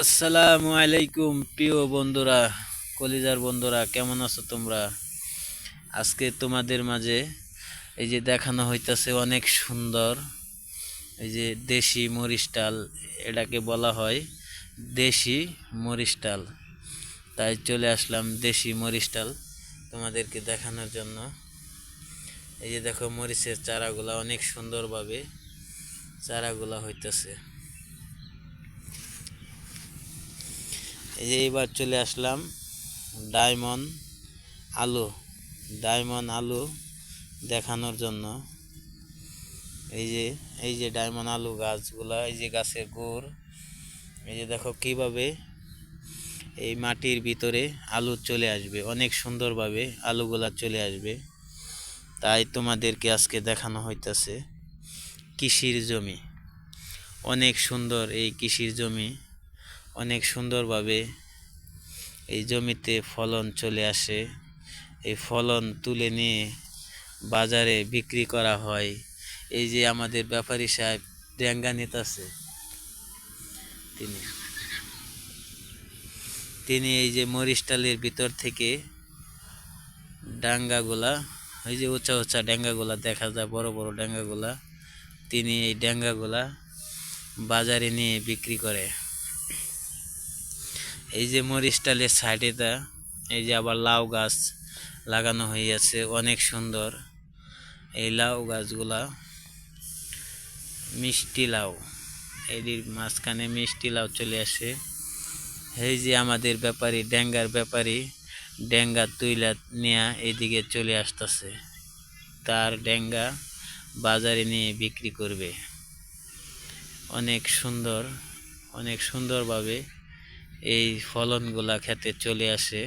আসসালামু আলাইকুম, প্রিয় বন্ধুরা, কলিজার বন্ধুরা, কেমন আছো তোমরা? আজকে তোমাদের মাঝে এই যে দেখানো হইতাছে অনেক সুন্দর, এই যে দেশি মরিচ ডাল, এটাকে বলা হয় দেশি মরিচ ডাল। তাই চলে আসলাম দেশি মরিচ ডাল তোমাদেরকে দেখানোর জন্য। এই যে দেখো মরিচের চারাগুলা অনেক সুন্দরভাবে চারাগুলা হইতাছে। এই যে এবার চলে আসলাম ডায়মন্ড আলু ডায়মন্ড আলু দেখানোর জন্য। এই যে এই যে ডায়মন্ড আলু গাছগুলা, এই যে গাছের গোড়। এই যে দেখো কীভাবে এই মাটির ভিতরে আলু চলে আসবে, অনেক সুন্দরভাবে আলুগুলা চলে আসবে। তাই তোমাদেরকে আজকে দেখানো হইতাছে কৃষির জমি। অনেক সুন্দর এই কৃষির জমি। অনেক সুন্দরভাবে এই জমিতে ফলন চলে আসে। এই ফলন তুলে নিয়ে বাজারে বিক্রি করা হয়। এই যে আমাদের ব্যাপারী সাহেব ডেঙ্গা নিতেছে, তিনি তিনি এই যে মরিস্টালের ভিতর থেকে ডাঙ্গাগুলা ওই যে উঁচা উঁচা ডেঙ্গাগুলা দেখা যায়, বড় বড় ডেঙ্গাগুলা, তিনি এই ডেঙ্গাগুলা বাজারে নিয়ে বিক্রি করে। এই যে মরিচ ডালের সাইডেটা এই যে আবার লাউ গাছ লাগানো হইয়াছে, অনেক সুন্দর। এই লাউ গাছগুলা মিষ্টি লাউ এটির মাঝখানে মিষ্টি লাউ চলে আসে। এই যে আমাদের ব্যাপারী, ডেঙ্গার ব্যাপারী, ডেঙ্গা তুইলা নিয়ে এদিকে চলে আসতেছে। তার ডেঙ্গা বাজারে নিয়ে বিক্রি করবে। অনেক সুন্দর, অনেক সুন্দরভাবে এই ফলনগুলা খেতে চলে আসে।